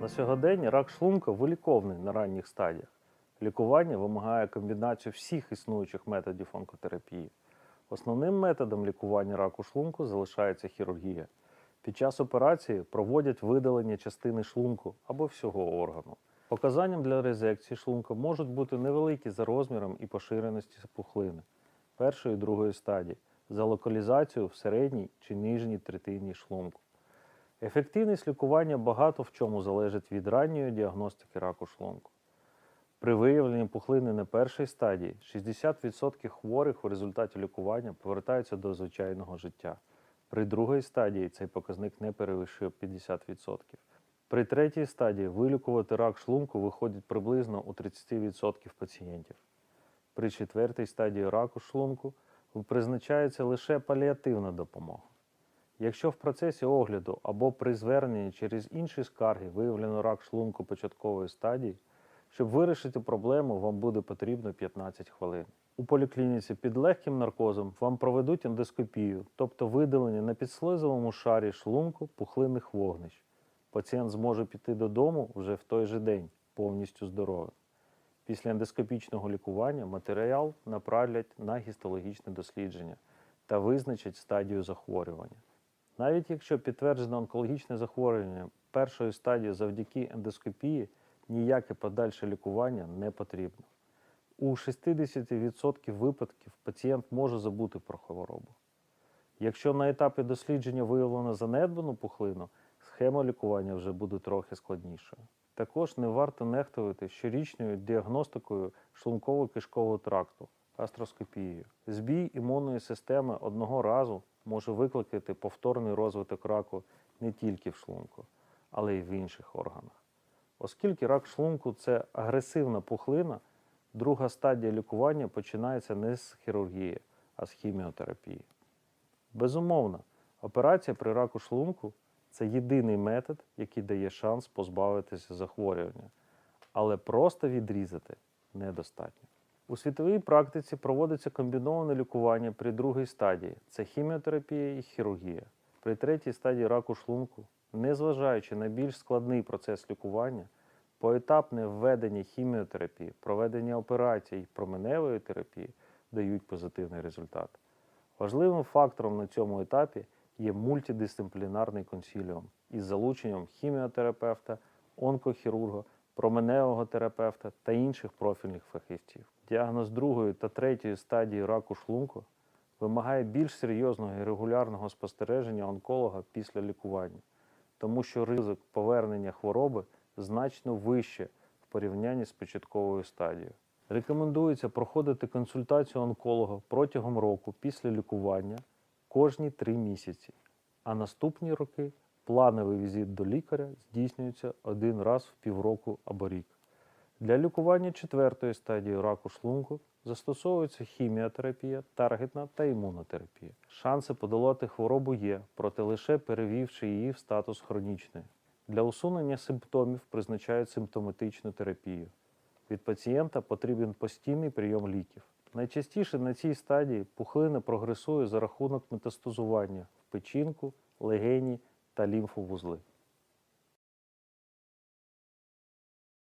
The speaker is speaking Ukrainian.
На сьогодення рак шлунка виліковний на ранніх стадіях. Лікування вимагає комбінацію всіх існуючих методів онкотерапії. Основним методом лікування раку шлунку залишається хірургія. Під час операції проводять видалення частини шлунку або всього органу. Показанням для резекції шлунка можуть бути невеликі за розміром і поширеності пухлини першої і другої стадії за локалізацією в середній чи нижній третині шлунку. Ефективність лікування багато в чому залежить від ранньої діагностики раку шлунку. При виявленні пухлини на першій стадії 60% хворих у результаті лікування повертаються до звичайного життя. При другій стадії цей показник не перевищує 50%. При третій стадії вилікувати рак шлунку виходить приблизно у 30% пацієнтів. При четвертій стадії раку шлунку призначається лише паліативна допомога. Якщо в процесі огляду або при зверненні через інші скарги виявлено рак шлунку початкової стадії, щоб вирішити проблему, вам буде потрібно 15 хвилин. У поліклініці під легким наркозом вам проведуть ендоскопію, тобто видалення на підслизовому шарі шлунку пухлинних вогнищ. Пацієнт зможе піти додому вже в той же день, повністю здоровим. Після ендоскопічного лікування матеріал направлять на гістологічне дослідження та визначать стадію захворювання. Навіть якщо підтверджено онкологічне захворювання першої стадії завдяки ендоскопії, ніяке подальше лікування не потрібно. У 60% випадків пацієнт може забути про хворобу. Якщо на етапі дослідження виявлено занедбану пухлину, схема лікування вже буде трохи складнішою. Також не варто нехтувати щорічною діагностикою шлунково-кишкового тракту астроскопією. Збій імунної системи одного разу може викликати повторний розвиток раку не тільки в шлунку, але й в інших органах. Оскільки рак шлунку це агресивна пухлина, друга стадія лікування починається не з хірургії, а з хіміотерапії. Безумовно, операція при раку шлунку це єдиний метод, який дає шанс позбавитися захворювання, але просто відрізати недостатньо. У світовій практиці проводиться комбіноване лікування при другій стадії це хіміотерапія і хірургія. При третій стадії раку шлунку, незважаючи на більш складний процес лікування, поетапне введення хіміотерапії, проведення операцій променевої терапії дають позитивний результат. Важливим фактором на цьому етапі є мультидисциплінарний консіліум із залученням хіміотерапевта, онкохірурга, променевого терапевта та інших профільних фахівців. Діагноз другої та третьої стадії раку шлунку вимагає більш серйозного і регулярного спостереження онколога після лікування, тому що ризик повернення хвороби значно вище в порівнянні з початковою стадією. Рекомендується проходити консультацію онколога протягом року після лікування кожні три місяці, а наступні роки плановий візит до лікаря здійснюється один раз в півроку або рік. Для лікування четвертої стадії раку шлунку застосовується хіміотерапія, таргетна та імунотерапія. Шанси подолати хворобу є, проте лише перевівши її в статус хронічної. Для усунення симптомів призначають симптоматичну терапію. Від пацієнта потрібен постійний прийом ліків. Найчастіше на цій стадії пухлина прогресує за рахунок метастазування в печінку, легені та лімфовузли.